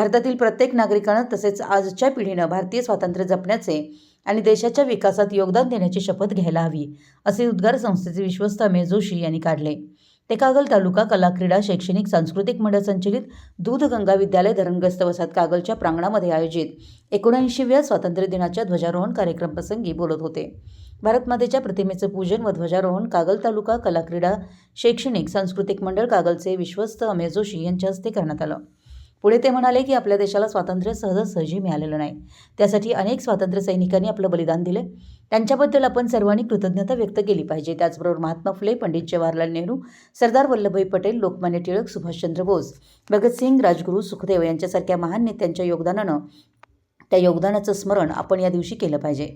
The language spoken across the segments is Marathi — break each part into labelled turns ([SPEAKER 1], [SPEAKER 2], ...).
[SPEAKER 1] भारतातील प्रत्येक नागरिकानं तसेच आजच्या पिढीनं भारतीय स्वातंत्र्य जपण्याचे आणि देशाच्या विकासात योगदान देण्याची शपथ घ्यायला हवी असे उद्गार संस्थेचे विश्वस्त अमेय जोशी यांनी काढले. ते कागल तालुका कला क्रीडा शैक्षणिक सांस्कृतिक मंडळ संचलित दूधगंगा विद्यालय धरणग्रस्त वसाहत कागलच्या प्रांगणामध्ये आयोजित एकोणऐंशीव्या स्वातंत्र्य दिनाच्या ध्वजारोहण कार्यक्रमप्रसंगी बोलत होते. भारतमातेच्या प्रतिमेचं पूजन व ध्वजारोहण कागल तालुका कला क्रीडा शैक्षणिक सांस्कृतिक मंडळ कागलचे विश्वस्त अमेय जोशी यांच्या हस्ते करण्यात आलं. पुढे ते म्हणाले की आपल्या देशाला स्वातंत्र्य सहजासहजी मिळालेलं नाही. त्यासाठी अनेक स्वातंत्र्य सैनिकांनी आपलं बलिदान दिले. त्यांच्याबद्दल आपण सर्वांनी कृतज्ञता व्यक्त केली पाहिजे. त्याचबरोबर महात्मा फुले पंडित जवाहरलाल नेहरू सरदार वल्लभभाई पटेल लोकमान्य टिळक सुभाषचंद्र बोस भगतसिंग राजगुरू सुखदेव यांच्यासारख्या महान नेत्यांच्या योगदानानं त्या योगदानाचं स्मरण आपण या दिवशी केलं पाहिजे.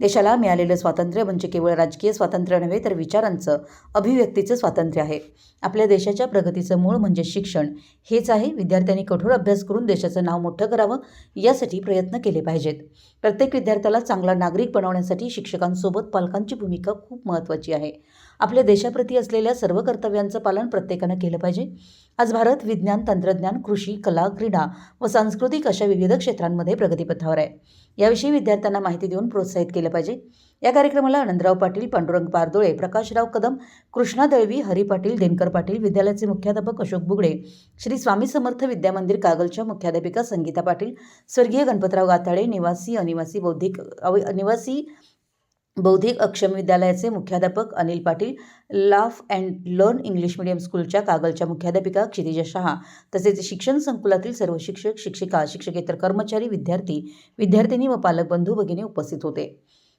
[SPEAKER 1] देशाला मिळालेलं स्वातंत्र्य म्हणजे केवळ राजकीय स्वातंत्र्य नव्हे तर विचारांचं अभिव्यक्तीचं स्वातंत्र्य आहे. आपल्या देशाच्या प्रगतीचं मूळ म्हणजे शिक्षण. हेच आहे विद्यार्थ्यांनी कठोर अभ्यास करून देशाचं नाव मोठं करावं यासाठी प्रयत्न केले पाहिजेत. प्रत्येक विद्यार्थ्याला चांगला नागरिक बनवण्यासाठी शिक्षकांसोबत पालकांची भूमिका खूप महत्त्वाची आहे. आपल्या देशाप्रती असलेल्या सर्व कर्तव्यांचं पालन प्रत्येकानं केलं पाहिजे. आज भारत विज्ञान तंत्रज्ञान कृषी कला क्रीडा व सांस्कृतिक अशा विविध क्षेत्रांमध्ये प्रगतीपथावर आहे. याविषयी विद्यार्थ्यांना माहिती देऊन प्रोत्साहित केलं पाहिजे. या कार्यक्रमाला आनंदराव पाटील पांडुरंग पारदोळे प्रकाशराव कदम कृष्णा दळवी हरी पाटील दिनकर पाटील विद्यालयाचे मुख्याध्यापक अशोक बुगडे श्री स्वामी समर्थ विद्यामंदिर कागलच्या मुख्याध्यापिका संगीता पाटील स्वर्गीय गणपतराव गाताळे निवासी अनिवासी बौद्धिक अव निवासी बौद्धिक अक्षम विद्यालयाचे मुख्याध्यापक Anil Patil laugh and learn English medium स्कूलच्या कागलच्या मुख्याध्यापिका क्षितिजा शहा तसेच शिक्षण संकुलातील सर्व शिक्षक शिक्षिका शिक्षकेतर कर्मचारी विद्यार्थी विद्यार्थिनी व पालक बंधू भगिनी उपस्थित होते.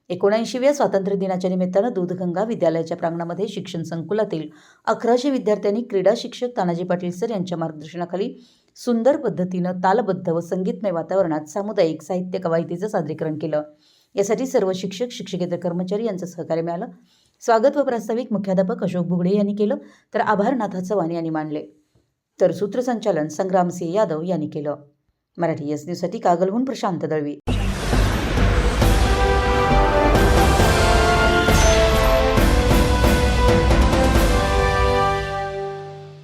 [SPEAKER 1] एकोणऐंशीव्या स्वातंत्र्य दिनाच्या निमित्तानं दूधगंगा विद्यालयाच्या प्रांगणामध्ये शिक्षण संकुलातील अकराशे विद्यार्थ्यांनी क्रीडा शिक्षक तानाजी पाटील सर यांच्या मार्गदर्शनाखाली सुंदर पद्धतीनं तालबद्ध व संगीतमय वातावरणात सामुदायिक साहित्य कवायतीचं सादरीकरण केलं. यासाठी सर्व शिक्षक शिक्षकेतर कर्मचारी यांचं सहकार्य मिळालं. स्वागत व प्रास्ताविक मुख्याध्यापक अशोक बुगडे यांनी केलं तर आभारनाथा चव्हाण यांनी मानले तर सूत्रसंचालन संग्रामसिंह यादव यांनी केलं. मराठी एस न्यूजसाठी कागलहून प्रशांत दळवी.